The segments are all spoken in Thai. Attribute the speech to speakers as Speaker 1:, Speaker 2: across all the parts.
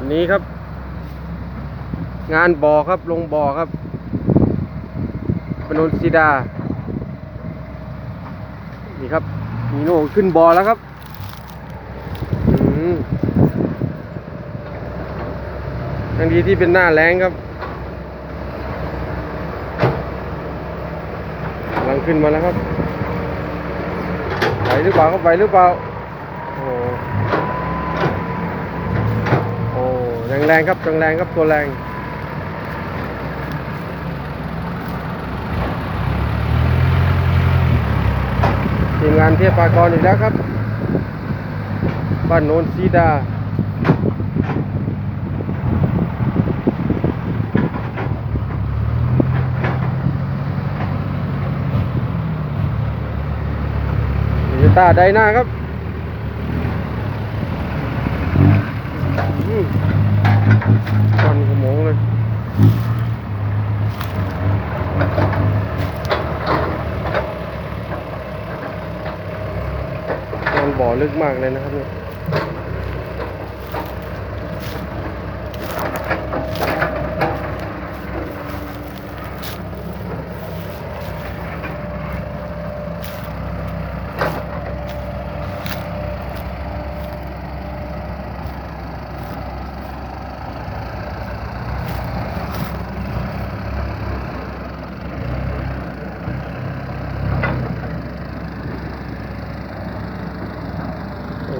Speaker 1: อันนี้ครับ งานบ่อครับลงบ่อครับปนนซีดา นี่ครับมีโน่ขึ้นบ่อแล้วครับอทังดีที่เป็นหน้าแรงครับกำลังขึ้นมาแล้วครับไหวหรือเปล่าครับไหวหรือเปล่า โอ้โหโอ้ แรงครับแรงแรงครับตัวแรงทีมงานเทพปากรอีกแล้วครับ บ้านโนนซีดานิต้าไดหน้าครับอืม ควันขโมงเลยมันบ่อลึกมากเลยนะครับเนี่ย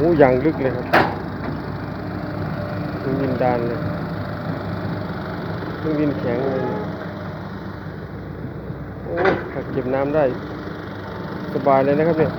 Speaker 1: อ้ย่างลึกเลยครับเครื่องบินดานเลยเครื่องบินแข็งเลยโอ้ถ้าเก็บน้ำได้ สบายเลยนะครับเนี่ย